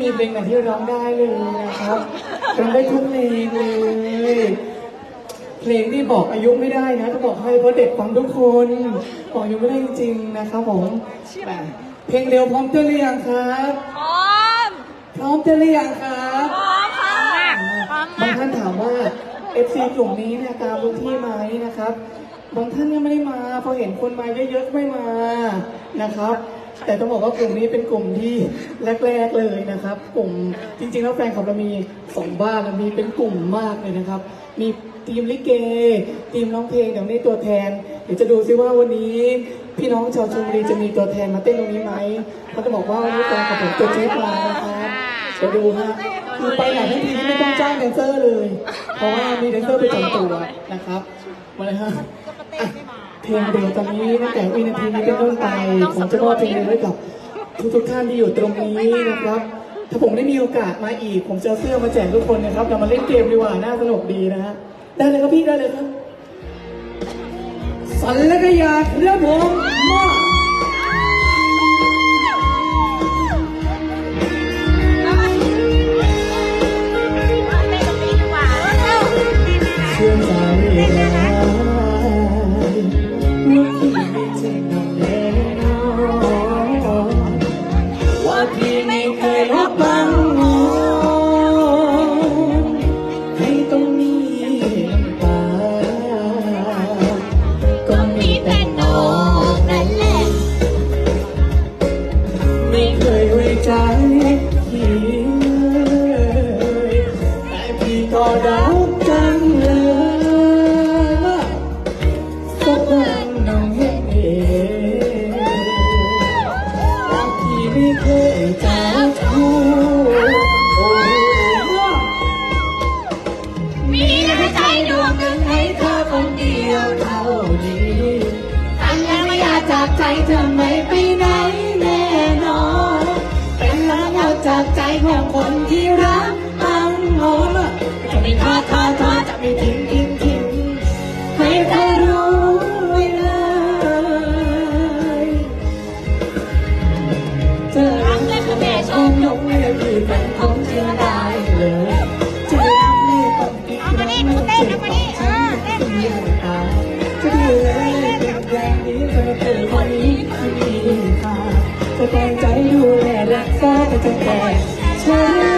มีเพลงไหนที่ร้องได้เลยนะครับร้องได้ทุกเพลงเลย เพลงที่บอกอายุไม่ได้นะจะบอกให้เพราะเด็กฟังทุกคนบอกอายุไม่ได้จริงๆนะครับผมแต่เพลงเร็วพร้อมเต้นหรือยังครับพร้อมพร้อมเต้นหรือยังครับพร้อมค่ะพร้อมบางท่านถามว่า FC กลุ่มนี้เนี่ยตามทุกที่ไหมนะครับบางท่านยังไม่ได้มาพอเห็นคนมาเยอะๆก็ไม่มานะครับ แต่ต้องบอกว่ากลุ่มนี้เป็นกลุ่มที่แรก ๆเลยนะครับ กลุ่มจริงๆแล้วแฟนคลับเรามีสองบ้านมีเป็นกลุ่มมากเลยนะครับ มีทีมลิเก ทีมร้องเพลงเดี๋ยวนี้ตัวแทน เดี๋ยวจะดูซิว่าวันนี้ พี่น้องชาวชลบุรีจะมีตัวแทนมาเต้นตรงนี้ไหมเขาจะบอกว่าวันนี้แฟนคลับผมตัวเจ๊ปลานะครับเดี๋ยวดูฮะคือไปไหนทั้งทีไม่ต้องจ้างแดนเซอร์เลย เพราะว่ามีแดนเซอร์ไประจำตัวนะครับมาเลยฮะ เพลงเดียวตอนนี้ตั้งแต่วินาทีนี้เป็นต้นไปผมจะมอบเพลงเดียวให้กับทุกทุกๆท่านที่อยู่ตรงนี้นะครับ ถ้าผมได้มีโอกาสมาอีก ผมจะเอาเสื้อมาแจกทุกคนนะครับเรามาเล่นเกมดีกว่าน่าสนุกดีนะฮะได้เลยครับพี่ได้เลยครับสันและก็ยาครับผมมา ก็รักจังเลยสักวันน้องเห็นเองรักพี่ไม่เคยจะทูโอ้ยมีหัวใจดวงหนึ่งให้เธอคนเดียวเท่านี้ตั้งแล้วไม่อยากจากใจเธอไม่ไปไหนแน่นอน เป็นรักเอาจากใจของคนที่รัก กษ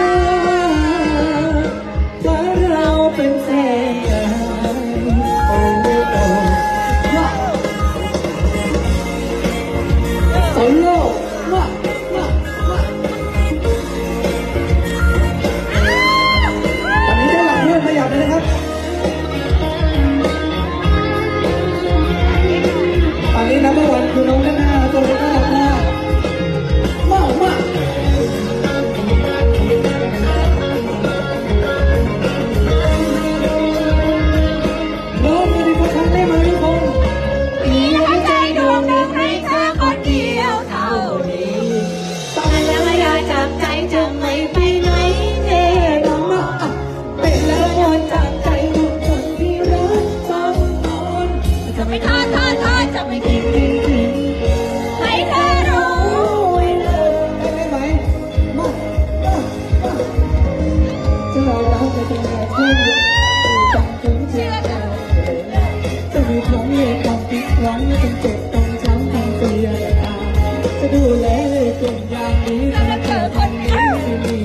อย่างนี้เธอคนนี้ที่มี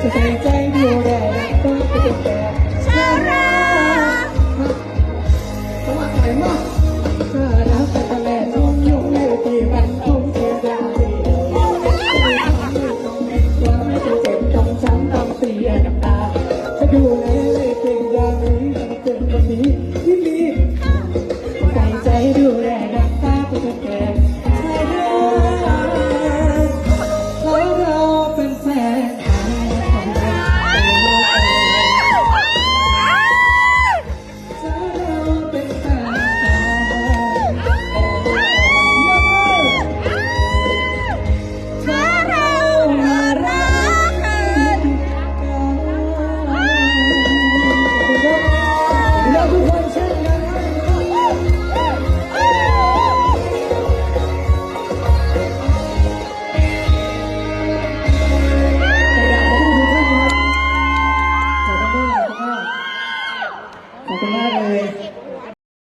จะใส่ใจดูแลรักต้องเป็น